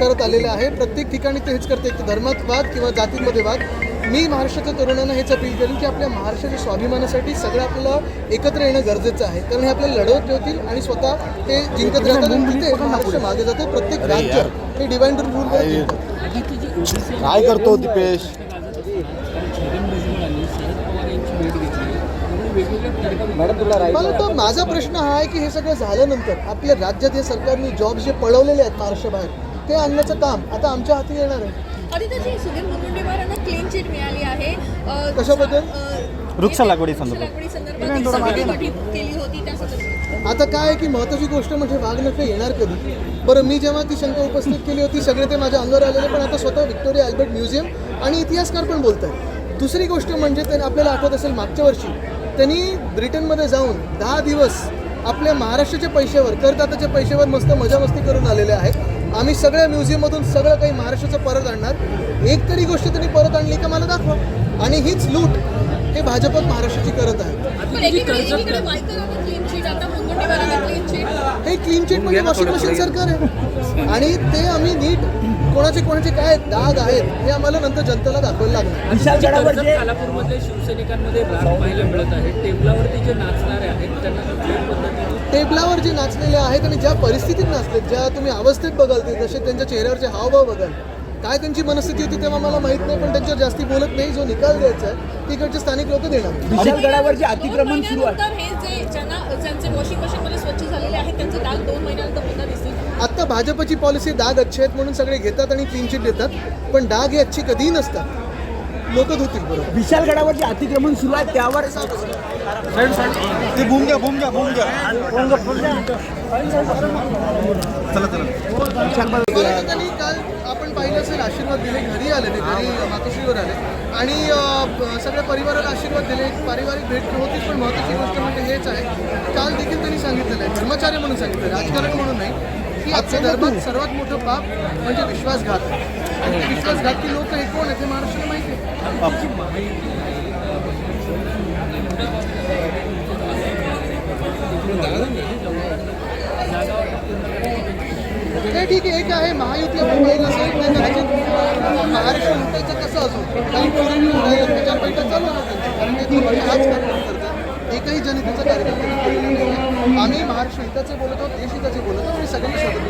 करत आलेलं आहे. प्रत्येक ठिकाणी ते हेच करते. एक धर्मात वाद किंवा जातींमध्ये वाद. मी महाराष्ट्राच्या तरुणांना हेच अपील करेन की आपल्या महाराष्ट्राच्या स्वाभिमानासाठी सगळं आपलं एकत्र येणं गरजेचं आहे. कारण हे आपल्याला लढवत ठेवतील आणि स्वतः ते जिंकत राहतात आणि तिथे महाराष्ट्र मागे जाते. प्रत्येक राज्य हे डिवाइड रूल काय करतो दीपेश? मला वाटतं माझा प्रश्न हा आहे की हे सगळं झाल्यानंतर आपल्या राज्यात हे सरकारने जॉब जे पळवलेले आहेत महाराष्ट्राबाहेर ते आणण्याचं काम आता आमच्या हाती येणार आहे. आदित्यजी सुधीर मुनगंटीवारांना क्लीन चिट मिळाली आहे. अ, कशाबद्दल? अ, वृक्ष लागवडी संदर्भात. वृक्ष लागवडी संदर्भात एक समिती गठीत केली होती त्या संदर्भात. आता काय आहे की महत्त्वाची गोष्ट म्हणजे वाघनखे येणार कधी? बरं मी जेव्हा ती शंका उपस्थित केली होती सगळे ते माझ्या अंगावर आलेले पण आता स्वतः विक्टोरिया अल्बर्ट म्युझियम आणि इतिहासकार पण बोलत आहेत. दुसरी गोष्ट म्हणजे त्यांनी आपल्याला आठवत असेल मागच्या वर्षी त्यांनी ब्रिटनमध्ये जाऊन दहा दिवस आपल्या महाराष्ट्राच्या पैशावर करदात्याच्या पैशावर मस्त मजा मस्ती करून आलेले आहेत. आम्ही सगळ्या म्युझियममधून सगळं काही महाराष्ट्राचं परत आणणार. एक तरी गोष्ट त्यांनी परत आणली का मला दाखवा. आणि हीच लूट हे भाजपच महाराष्ट्राची करत आहे पण एकीकडे एकीकडे वायकरांना क्लीन चिट आता मुनगंटीवारांना क्लीन चिट हे क्लीन चिट म्हणजे वॉशिंग मशीन सरकार आहे. आणि ते आम्ही नीट कोणाचे कोणाचे काय दाग आहेत हे आम्हाला नंतर जनतेला दाखवायला लागणार. खालापूरमधल्या शिवसैनिकांमध्ये राग पाहायला मिळत आहे. टेबलावरती जे नाचणारे आहेत त्यांना टेबलावर जे नाचलेले आहेत आणि ज्या परिस्थितीत नाचलेत ज्या तुम्ही अवस्थेत बघाल ते जसे त्यांच्या चेहऱ्यावरचे हावभाव बघाल काय त्यांची मनस्थिती होती तेव्हा मला माहीत नाही पण त्यांच्यावर जास्ती बोलत नाही जो निकाल द्यायचा आहे तिकडचे स्थानिक लोक देणार. विशालगडावर जे अतिक्रमण सुरू आहे. ज्यांना ज्यांचे वॉशिंग मशीनमध्ये स्वच्छ झालेले आहेत त्यांचे डाग दोन महिन्यानंतर पुन्हा दिसतील. आत्ता भाजपची पॉलिसी डाग अच्छे आहेत म्हणून सगळे घेतात आणि क्लीन चिट देतात पण डाग हे अच्छी कधीही नसतात. लोक धुतील बरोबर. विशालगडावर जे अतिक्रमण सुरू आहे त्यावर ते घ्या आपण पाहिलं असेल आशीर्वाद दिले घरी आले ते घरी मातोश्रीवर आले. आणि सगळ्या परिवाराला आशीर्वाद दिले एक पारिवारिक भेट होतीच पण महत्त्वाची गोष्ट म्हणजे हेच आहे काल देखील त्यांनी सांगितलेलं आहे धर्माचार्य म्हणून सांगितलं राजकारण म्हणून नाही की आपल्या धर्मात सर्वात मोठं पाप म्हणजे विश्वासघात. आणि ते विश्वासघाती लोक हे कोण आहेत हे महाराष्ट्राला माहिती आहे. ते ठीक आहे एक आहे महायुती आपण पैसे लुटायचं कसं असो काही पोरांच्या पैठा चालू ना कारण ते दोघांनी हाच कार्यक्रम करतात एकही जनतेचा कार्यक्रम आम्ही महाराष्ट्र हिताचे बोलत आहोत देश हिताचे बोलत आहोत सगळ्यांनी स्वागत